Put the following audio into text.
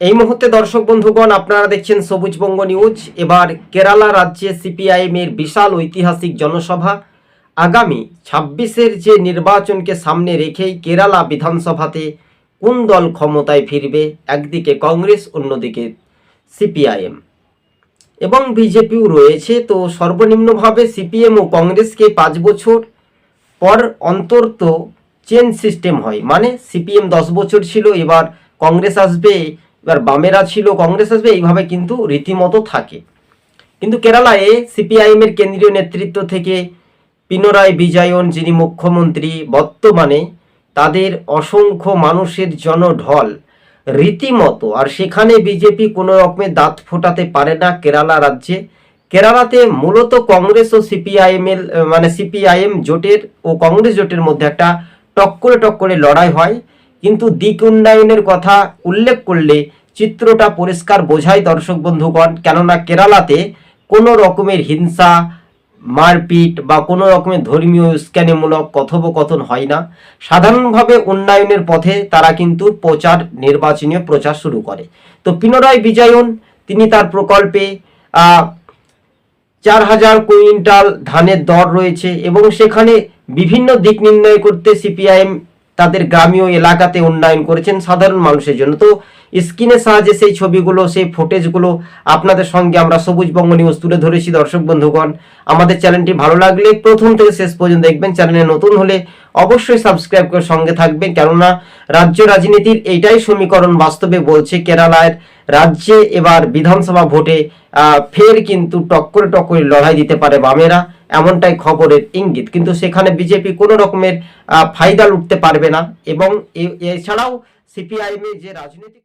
এই মুহূর্তে দর্শক বন্ধুগণ, আপনারা দেখছেন সবুজবঙ্গ নিউজ। এবার কেরালা রাজ্যে সিপিআইএম এর বিশাল ঐতিহাসিক জনসভা। আগামী ছাব্বিশের যে নির্বাচনকে সামনে রেখেই কেরালা বিধানসভাতে কোন দল ক্ষমতায় ফিরবে, একদিকে কংগ্রেস, অন্যদিকে সিপিআইএম। এবং বিজেপিও রয়েছে, তো সর্বনিম্নভাবে সিপিএম ও কংগ্রেসকে পাঁচ বছর পর অন্তর তো চেঞ্জ সিস্টেম হয়। মানে সিপিএম দশ বছর ছিল, এবার কংগ্রেস আসবে এবার বামেরা ছিল কংগ্রেস আসবে, এইভাবে কিন্তু রীতিমতো থাকে। কিন্তু কেরালায় সিপিআইএম এর কেন্দ্রীয় নেতৃত্ব থেকে পিনরায় বিজয়ন, যিনি মুখ্যমন্ত্রী, বর্তমানে তাদের অসংখ্য মানুষের জনঢল। রীতিমতো, আর সেখানে বিজেপি কোনো রকমের দাঁত ফোটাতে পারে না কেরালা রাজ্যে। কেরালাতে মূলত কংগ্রেস ও সিপিআইএম এর মানে সিপিআইএম জোটের ও কংগ্রেস জোটের মধ্যে একটা টক্করে টক্করে লড়াই হয়। কিন্তু দিক উন্নয়নের কথা উল্লেখ করলে চিত্রটা পরিষ্কার বোঝায় দর্শক বন্ধুগণ, কেননা কেরালাতে কোনো রকমের হিংসা, মারপিট বা কোনো রকমের ধর্মীয় স্ক্যানেমূলক কথোপকথন হয় না। সাধারণভাবে উন্নয়নের পথে তারা কিন্তু প্রচার, নির্বাচনীয় প্রচার শুরু করে। তো পিনরায় বিজয়ন, তিনি তার প্রকল্পে চার হাজার কুইন্টাল ধানের দর রয়েছে এবং সেখানে বিভিন্ন দিক নির্ণয় করতে সিপিআইএম তাদের গ্রামীয় এলাকাতে উন্নয়ন করেছেন সাধারণ মানুষের জন্য। তো স্ক্রিনের সাহায্যে সেই ছবিগুলো, সেই ফুটেজগুলো আপনাদের সঙ্গে আমরা সবুজ বঙ্গ নিউজ তুলে ধরেছি, দর্শক বন্ধুগণ। আমাদের চ্যানেলটি ভালো লাগলে প্রথম থেকে শেষ পর্যন্ত দেখবেন। চ্যানেলে নতুন হলে অবশ্যই সাবস্ক্রাইব করে সঙ্গে থাকবেন। কেননা রাজ্য রাজনীতির এইটাই সমীকরণ বাস্তবে বলছে কেরালার রাজ্যে এবার বিধানসভা ভোটে ফের কিন্তু টক্করে টক্করে লড়াই দিতে পারে বামেরা। এমনটাই খবরের ইঙ্গিত। কিন্তু সেখানে বিজেপি কোনো রকমের ফায়দা লুটতে পারবে না এবং এছাড়াও সিপিআইএম যে রাজনৈতিক